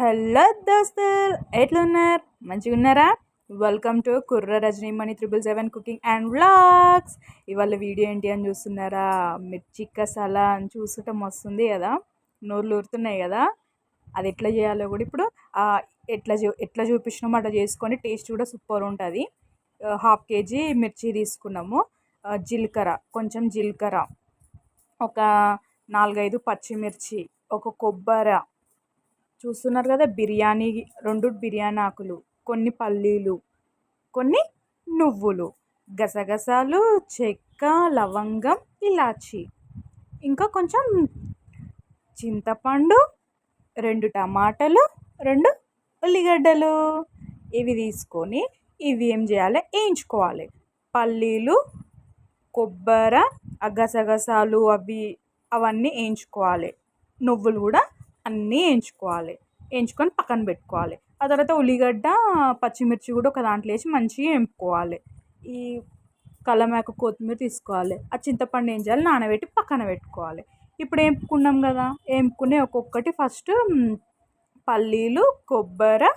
Hello దోస్తులు ఎట్లున్నారు మంచిగా ఉన్నారా? Welcome to Kurra Rajani Mani triple seven cooking and vlogs. ఇవాళ వీడియో ఏంటి అని చూస్తున్నారా? మిర్చి కసాలా అని చూసటం వస్తుంది కదా? నోర్లు ఊరుతున్నాయి కదా? అది ఎట్లా చేయాలో కూడా ఇప్పుడు ఎట్లా చూ ఎట్లా చూపించినామో అట్లా చేసుకొని టేస్ట్ కూడా సూపర్ ఉంటుంది. హాఫ్ కేజీ మిర్చి తీసుకున్నాము. జీలకర్ర కొంచెం జీలకర్ర. ఒక నాలుగైదు పచ్చిమిర్చి ఒక కొబ్బరి చూస్తున్నారు కదా బిర్యానీ రెండు బిర్యానీ ఆకులు కొన్ని పల్లీలు కొన్ని నువ్వులు గసగసాలు చెక్క లవంగం ఇలాచి. ఇంకా కొంచెం చింతపండు రెండు టమాటాలు రెండు ఉల్లిగడ్డలు. ఇవి తీసుకొని ఇవి ఏం చేయాలి? వేయించుకోవాలి. పల్లీలు కొబ్బరి గసగసాలు అవి అవన్నీ వేయించుకోవాలి. నువ్వులు కూడా అన్నీ వేయించుకోవాలి వేయించుకొని పక్కన పెట్టుకోవాలి. ఆ తర్వాత ఉల్లిగడ్డ పచ్చిమిర్చి కూడా ఒక దాంట్లో వేసి మంచిగా వేపుకోవాలి ఈ కలమేక కొత్తిమీర తీసుకోవాలి. ఆ చింతపండు ఏం చేయాలి? నానబెట్టి పక్కన పెట్టుకోవాలి. ఇప్పుడు వేపుకున్నాం కదా వేపుకుని ఒక్కొక్కటి ఫస్ట్ పల్లీలు కొబ్బరి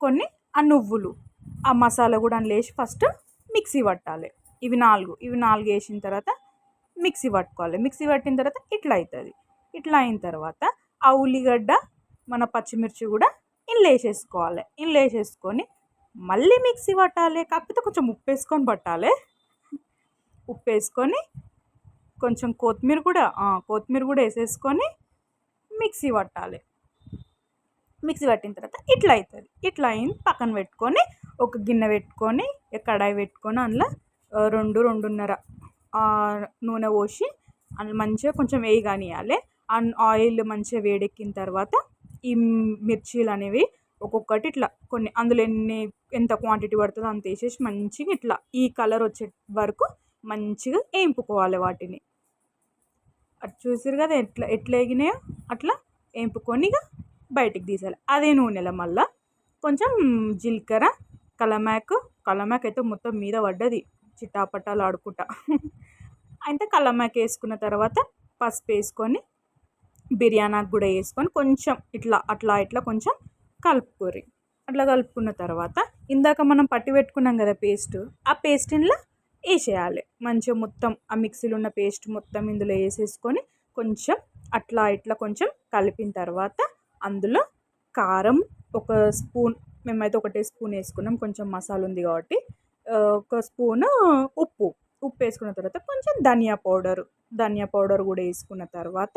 కొన్ని ఆ నువ్వులు. ఆ మసాలా కూడా అందులో వేసి ఫస్ట్ మిక్సీ పట్టాలి. ఇవి నాలుగు. ఇవి నాలుగు వేసిన తర్వాత మిక్సీ పట్టుకోవాలి. మిక్సీ పట్టిన తర్వాత ఇట్లా అవుతుంది. ఇట్లా అయిన తర్వాత ఆ ఉల్లిగడ్డ మన పచ్చిమిర్చి కూడా ఇందులో వేసేసుకోవాలి ఇందులో వేసేసుకొని మళ్ళీ మిక్సీ పట్టాలి. కాకపోతే కొంచెం ఉప్పు వేసుకొని పట్టాలి. ఉప్పు వేసుకొని కొంచెం కొత్తిమీర కూడా కొత్తిమీర కూడా వేసేసుకొని మిక్సీ పట్టాలి. మిక్సీ పట్టిన తర్వాత ఇట్లా అవుతుంది. ఇట్లా అయింది పక్కన పెట్టుకొని ఒక గిన్నె పెట్టుకొని కడాయి పెట్టుకొని అందులో రెండు రెండున్నర నూనె పోసి అందులో మంచిగా కొంచెం వేయి అండ్ ఆయిల్ మంచిగా వేడెక్కిన తర్వాత ఈ మిర్చీలు అనేవి ఒక్కొక్కటి ఇట్లా కొన్ని అందులో ఎన్ని ఎంత క్వాంటిటీ పడుతుందో అంత వేసేసి మంచిగా ఇట్లా ఈ కలర్ వచ్చే వరకు మంచిగా వేయింపుకోవాలి వాటిని. అది చూసారు కదా ఎట్లా ఎట్లా ఎగినాయో అట్లా వేయింపుకొని ఇక బయటికి తీసేయాలి. అదే నూనెలో మళ్ళా కొంచెం జీలకర్ర కలమాకు కలమాకు అయితే మొత్తం మీద పడ్డది చిట్టాపట్టాలు ఆడుకుంటా. అయితే కలమాకు వేసుకున్న తర్వాత పసుపు వేసుకొని బిర్యానాకు కూడా వేసుకొని కొంచెం ఇట్లా అట్లా ఇట్లా కొంచెం కలుపుకోరి అట్లా కలుపుకున్న తర్వాత ఇందాక మనం పట్టి పెట్టుకున్నాం కదా పేస్ట్ ఆ పేస్ట్ ఇందులో వేసేయాలి. మంచిగా మొత్తం ఆ మిక్సీలో ఉన్న పేస్ట్ మొత్తం ఇందులో వేసేసుకొని కొంచెం అట్లా ఇట్లా కొంచెం కలిపిన తర్వాత అందులో కారం ఒక స్పూన్ మేమైతే ఒకటే స్పూన్ వేసుకున్నాం కొంచెం మసాలా ఉంది కాబట్టి ఒక స్పూను ఉప్పు ఉప్పు వేసుకున్న తర్వాత కొంచెం ధనియా పౌడర్ ధనియా పౌడర్ కూడా వేసుకున్న తర్వాత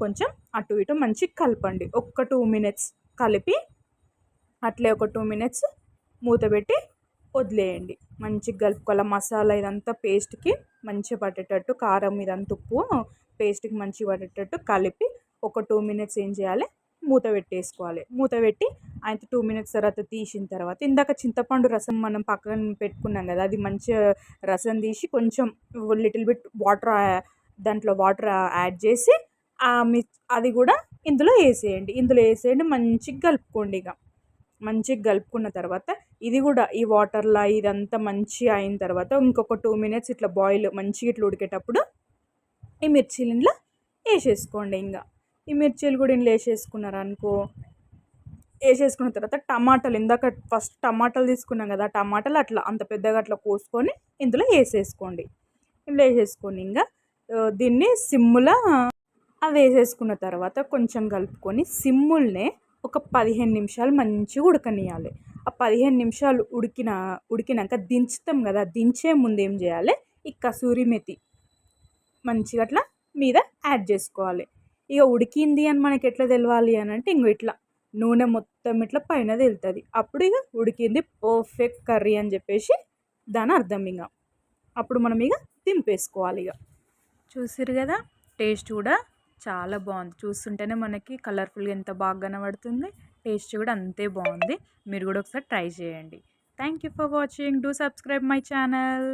కొంచెం అటు ఇటు మంచిగా కలపండి. ఒక్క టూ మినిట్స్ కలిపి అట్లే ఒక టూ మినిట్స్ మూత పెట్టి వదిలేయండి. మంచిగా కలుపుకోవాలి మసాలా ఇదంతా పేస్ట్కి మంచిగా పట్టేటట్టు కారం ఇదంతా ఉప్పు పేస్ట్కి మంచిగా పట్టేటట్టు కలిపి ఒక టూ మినిట్స్ ఏం చేయాలి? మూత పెట్టేసుకోవాలి. మూత పెట్టి ఆయన టూ మినిట్స్ తర్వాత తీసిన తర్వాత ఇందాక చింతపండు రసం మనం పక్కన పెట్టుకున్నాం కదా అది మంచిగా రసం తీసి కొంచెం లిటిల్ బిట్ వాటర్ దాంట్లో వాటర్ యాడ్ చేసి అది కూడా ఇందులో వేసేయండి. ఇందులో వేసేయండి మంచిగా కలుపుకోండి ఇక. మంచిగా కలుపుకున్న తర్వాత ఇది కూడా ఈ వాటర్లో ఇదంతా మంచిగా అయిన తర్వాత ఇంకొక టూ మినిట్స్ ఇట్లా బాయిల్ మంచిగా ఇట్లా ఉడికేటప్పుడు ఈ మిర్చీలు ఇంట్లో వేసేసుకోండి ఇంకా. ఈ మిర్చీలు కూడా ఇంట్లో వేసేసుకున్నారు అనుకో వేసేసుకున్న తర్వాత టమాటాలు ఇందాక ఫస్ట్ టమాటాలు తీసుకున్నాం కదా టమాటాలు అట్లా అంత పెద్దగా అట్లా కోసుకొని ఇందులో వేసేసుకోండి. ఇందులో వేసేసుకొని ఇంకా దీన్ని సిమ్ములో అవి వేసేసుకున్న తర్వాత కొంచెం కలుపుకొని సిమ్ముల్నే ఒక పదిహేను నిమిషాలు మంచిగా ఉడకనియాలి ఆ పదిహేను నిమిషాలు ఉడికిన ఉడికినాక దించుతాం కదా దించే ముందు ఏం చేయాలి? ఈ కసూరి మెతి మంచిగా అట్లా మీద యాడ్ చేసుకోవాలి. ఇక ఉడికింది అని మనకి ఎట్లా తెలవాలి అని అంటే ఇంకో ఇట్లా నూనె మొత్తం ఇట్లా పైన తెలుతుంది. అప్పుడు ఇక ఉడికింది పర్ఫెక్ట్ కర్రీ అని చెప్పేసి దాని అర్థం ఇక. అప్పుడు మనం ఇక దింపేసుకోవాలి ఇక. చూసారు కదా టేస్ట్ కూడా చాలా బాగుంది. చూస్తుంటేనే మనకి కలర్ఫుల్గా ఎంత బాగా కనబడుతుంది టేస్ట్ కూడా అంతే బాగుంది. మీరు కూడా ఒకసారి ట్రై చేయండి. Thank you for watching do subscribe my channel